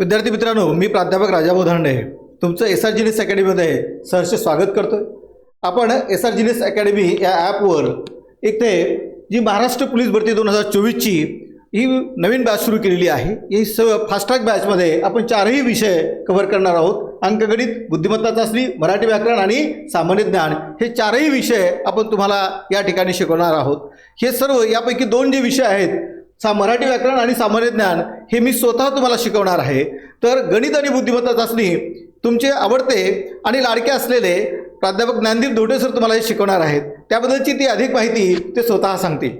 विद्यार्थी मित्रांनो मी प्राध्यापक राजाभाऊ धांडे तुमचं एस आर जीनिस अकॅडमीमध्ये सहर्ष स्वागत करतो आपण एस आर जीनिस अकॅडमी या ॲपवर एक ते जी महाराष्ट्र पोलीस भरती दोन हजार चोवीसची ही नवीन बॅच सुरू केलेली आहे. ही स फास्ट्रॅक बॅचमध्ये आपण चारही विषय कव्हर करणार आहोत. अंकगणित बुद्धिमत्ता चाचणी मराठी व्याकरण आणि सामान्य ज्ञान हे चारही विषय आपण तुम्हाला या ठिकाणी शिकवणार आहोत. हे सर्व यापैकी दोन जे विषय आहेत सा मराठी व्याकरण आणि सामान्य ज्ञान हे मी स्वतः तुम्हाला शिकवणार आहे. तर गणित आणि बुद्धिमत्ता चाचणी तुमचे आवडते आणि लाडके असलेले प्राध्यापक ज्ञानदीप धोटे सर तुम्हाला हे शिकवणार आहेत. त्याबद्दलची ती अधिक माहिती ते स्वतः सांगतील.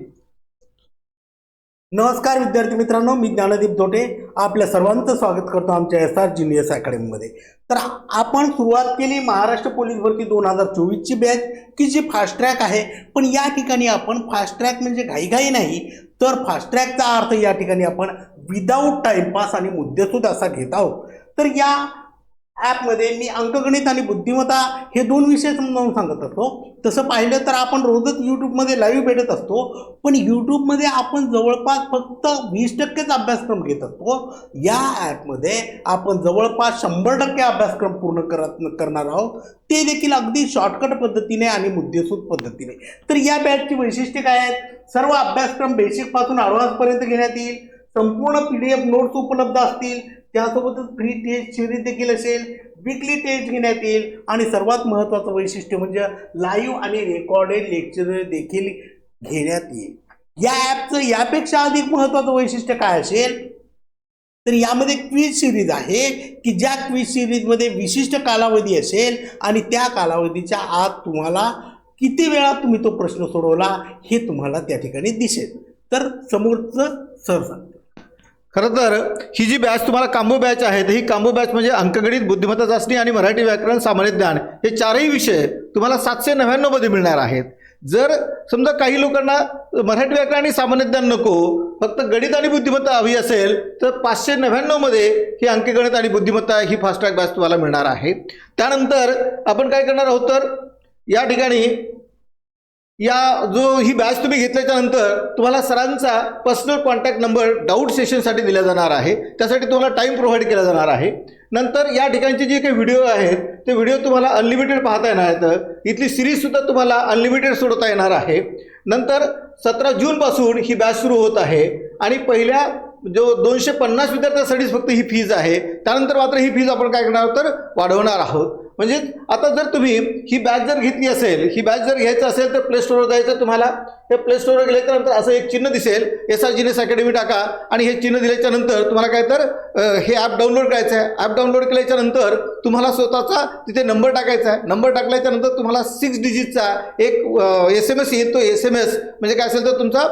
नमस्कार विद्यार्थी मित्रांनो मी ज्ञानदीप धोटे. आपल्या सर्वांचं स्वागत करतो आमच्या एस आर जिनियस अकॅडमीमध्ये तर आपण सुरुवात केली महाराष्ट्र पोलीस भरती दोन हजार चोवीसची बॅच की जी फास्ट ट्रॅक आहे. पण या ठिकाणी आपण फास्ट ट्रॅक म्हणजे घाईघाई नाही तर फास्ट ट्रॅकचा अर्थ या ठिकाणी आपण विदाऊट टाइमपास आणि मुद्देसूद असा घेत आहोत. तर या ॲपमध्ये मी अंकगणित आणि बुद्धिमत्ता हे दोन विषय समजावून सांगत असतो. तसं पाहिलं तर आपण रोजच यूट्यूबमध्ये लाईव्ह भेटत असतो. पण यूट्यूबमध्ये आपण जवळपास फक्त वीस टक्केच अभ्यासक्रम घेत असतो. या ॲपमध्ये आपण जवळपास शंभर टक्के अभ्यासक्रम पूर्ण करत करणार आहोत. ते देखील अगदी शॉर्टकट पद्धतीने आणि मुद्देसूद पद्धतीने. तर या बॅचची वैशिष्ट्ये काय आहेत? सर्व अभ्यासक्रम बेसिकपासून ॲडव्हान्सपर्यंत घेण्यात येईल. संपूर्ण पी डी एफ नोट्स उपलब्ध असतील. त्यासोबतच फ्री टेस्ट सिरीज देखील असेल विकली टेस्ट घेण्यात येईल. आणि सर्वात महत्त्वाचं वैशिष्ट्य म्हणजे लाईव्ह आणि रेकॉर्डेड लेक्चर देखील घेण्यात येईल. या ॲपचं यापेक्षा अधिक महत्त्वाचं वैशिष्ट्य काय असेल? तर यामध्ये क्विज सिरीज आहे की ज्या क्विज सिरीजमध्ये विशिष्ट कालावधी असेल आणि त्या कालावधीच्या आत तुम्हाला किती वेळा तुम्ही तो प्रश्न सोडवला हे तुम्हाला त्या ठिकाणी दिसेल. तर समोरचं सर सांगतो. खरं तर ही जी बॅच तुम्हाला कांबो बॅच आहे तर ही कांबो बॅच म्हणजे अंकगणित बुद्धिमत्ता चाचणी आणि मराठी व्याकरण सामान्य ज्ञान हे चारही विषय तुम्हाला सातशे नव्याण्णवमध्ये मिळणार आहेत. जर समजा काही लोकांना मराठी व्याकरण आणि सामान्य ज्ञान नको फक्त गणित आणि बुद्धिमत्ता हवी असेल तर पाचशे नव्याण्णवमध्ये ही अंकगणित आणि बुद्धिमत्ता ही फास्ट ट्रॅक बॅच तुम्हाला मिळणार आहे. त्यानंतर आपण काय करणार आहोत तर या ठिकाणी या जो ही बॅच तुम्ही घेतल्याच्या नंतर तुम्हाला सरांचा पर्सनल कॉन्टॅक्ट नंबर डाऊट सेशनसाठी दिला जाणार आहे. त्यासाठी तुम्हाला टाईम प्रोव्हाइड केला जाणार आहे. नंतर या ठिकाणचे जे काही व्हिडिओ आहेत ते व्हिडिओ तुम्हाला अनलिमिटेड पाहता येणार आहेत. इथली सिरीजसुद्धा तुम्हाला अनलिमिटेड सोडता येणार आहे. नंतर सतरा जूनपासून ही बॅच सुरू होत आहे. आणि पहिल्या जो दोनशे पन्नास विद्यार्थ्यांसाठीच फक्त ही फीज आहे. त्यानंतर मात्र ही फीज आपण काय करणार आहोत? तर वाढवणार आहोत. म्हणजे आता जर तुम्ही ही बॅच जर घेतली असेल ही बॅच जर घ्यायचं असेल तर प्ले स्टोरवर जायचं तुम्हाला. हे प्ले स्टोरवर गेल्याच्यानंतर असं एक चिन्ह दिसेल एस आर जीनेस अकॅडमी टाका. आणि हे चिन्ह दिल्याच्या नंतर तुम्हाला काय तर हे ॲप डाउनलोड करायचं आहे. ॲप डाउनलोड केल्याच्यानंतर तुम्हाला स्वतःचा तिथे नंबर टाकायचा आहे. नंबर टाकल्याच्या नंतर तुम्हाला सिक्स डिजिटचा एक एस एम एस येईल. तो एस एम एस म्हणजे काय असेल तर तुमचा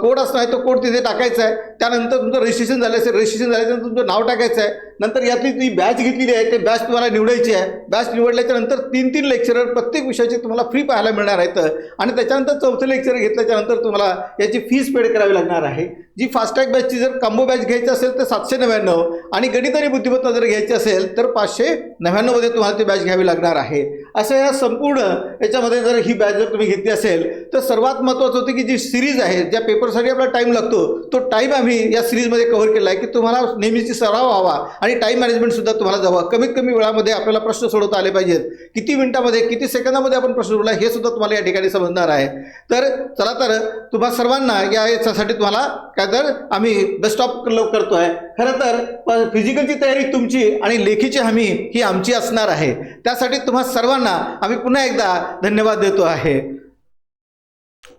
कोड असणार आहे तो कोड तिथे टाकायचा आहे. त्यानंतर तुमचं रजिस्ट्रेशन झालं असेल रजिस्ट्रेशन झाल्यानंतर तुमचं नाव टाकायचं आहे. नंतर यातली ती बॅच घेतलेली आहे ते बॅच तुम्हाला निवडायची आहे. बॅच निवडल्याच्या नंतर तीन तीन लेक्चरर प्रत्येक विषयाचे तुम्हाला फ्री पाहायला मिळणार आहेत. आणि त्याच्यानंतर चौथं लेक्चर घेतल्याच्या नंतर तुम्हाला याची फीस पेड करावी लागणार आहे. जी फास्टॅग बॅचची जर कांबो बॅच घ्यायची असेल तर सातशे नव्याण्णव. आणि गणित आणि बुद्धिमत्ता जर घ्यायची असेल तर पाचशे नव्याण्णवमध्ये तुम्हाला ती बॅच घ्यावी लागणार आहे. असं या संपूर्ण याच्यामध्ये जर ही बॅच जर तुम्ही घेतली असेल तर सर्वात महत्त्वाचं होतं की जी सिरीज आहे ज्या पेपरसाठी आपला टाईम लागतो तो टाईम आम्ही या सिरीजमध्ये कव्हर केला आहे की तुम्हाला नेहमीची सराव व्हावा. आणि टाईम मॅनेजमेंटसुद्धा तुम्हाला जावं कमीत कमी वेळामध्ये आपल्याला प्रश्न सोडवता आले पाहिजेत. किती मिनिटामध्ये किती सेकंदामध्ये आपण प्रश्न सोडला हे सुद्धा तुम्हाला या ठिकाणी समजणार आहे. तर चला तर तुम्हा सर्वांना या याच्यासाठी तुम्हाला काय तर आम्ही बेस्ट ऑफ करतो आहे खरं तर फिजिकलची तयारी तुमची आणि लेखीची हमी ही आमची असणार आहे. त्यासाठी तुम्हा सर्वांना आम्ही पुन्हा एकदा धन्यवाद देतो आहे.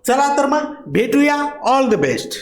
चला तर मग भेटूया. All the best